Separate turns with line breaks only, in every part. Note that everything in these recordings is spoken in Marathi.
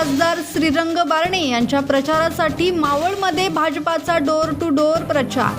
श्रीरंग बारणे यांच्या प्रचारासाठी मावळमध्ये भाजपाचा डोर टू डोर प्रचार.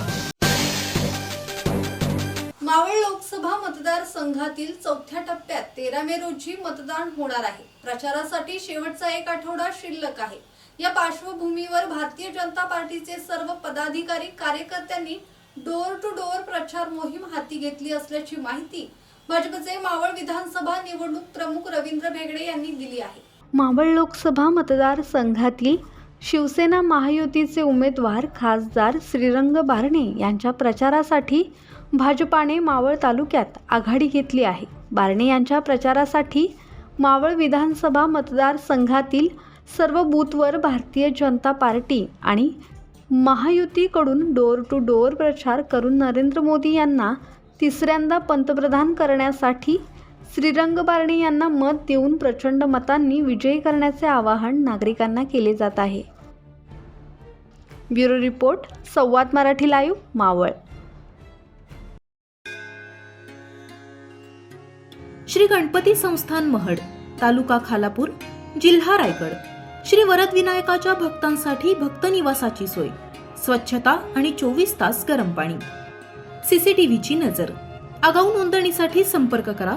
मावळ लोकसभा मतदारसंघातील चौथ्या टप्प्यात तेरा मे रोजी मतदान होणार आहे. प्रचारासाठी शेवटचा एक आठवडा शिल्लक आहे. या पार्श्वभूमीवर भारतीय जनता पार्टीचे सर्व पदाधिकारी कार्यकर्त्यांनी डोर टू डोर प्रचार मोहीम हाती घेतली असल्याची माहिती भाजपचे मावळ विधानसभा निवडणूक प्रमुख रवींद्र भेगडे यांनी दिली आहे. मावळ लोकसभा मतदारसंघातील शिवसेना महायुतीचे उमेदवार खासदार श्रीरंग बारणे यांच्या प्रचारासाठी भाजपाने मावळ तालुक्यात आघाडी घेतली आहे. बारणे यांच्या प्रचारासाठी मावळ विधानसभा मतदारसंघातील सर्व बूथवर भारतीय जनता पार्टी आणि महायुतीकडून डोर टू डोर प्रचार करून नरेंद्र मोदी यांना तिसऱ्यांदा पंतप्रधान करण्यासाठी श्रीरंग बारणे यांना मत देऊन प्रचंड मतांनी विजयी करण्याचे आवाहन नागरिकांना केले जात आहे. Bureau report Samvad Marathi live Maval.
Shri Ganpati संस्थान महड तालुका खालापूर जिल्हा रायगड. श्री वरद विनायकाच्या भक्तांसाठी भक्त निवासाची सोय स्वच्छता आणि चोवीस तास गरम पाणी. सीसीटीव्हीची नजर. आगाऊ नोंदणीसाठी संपर्क करा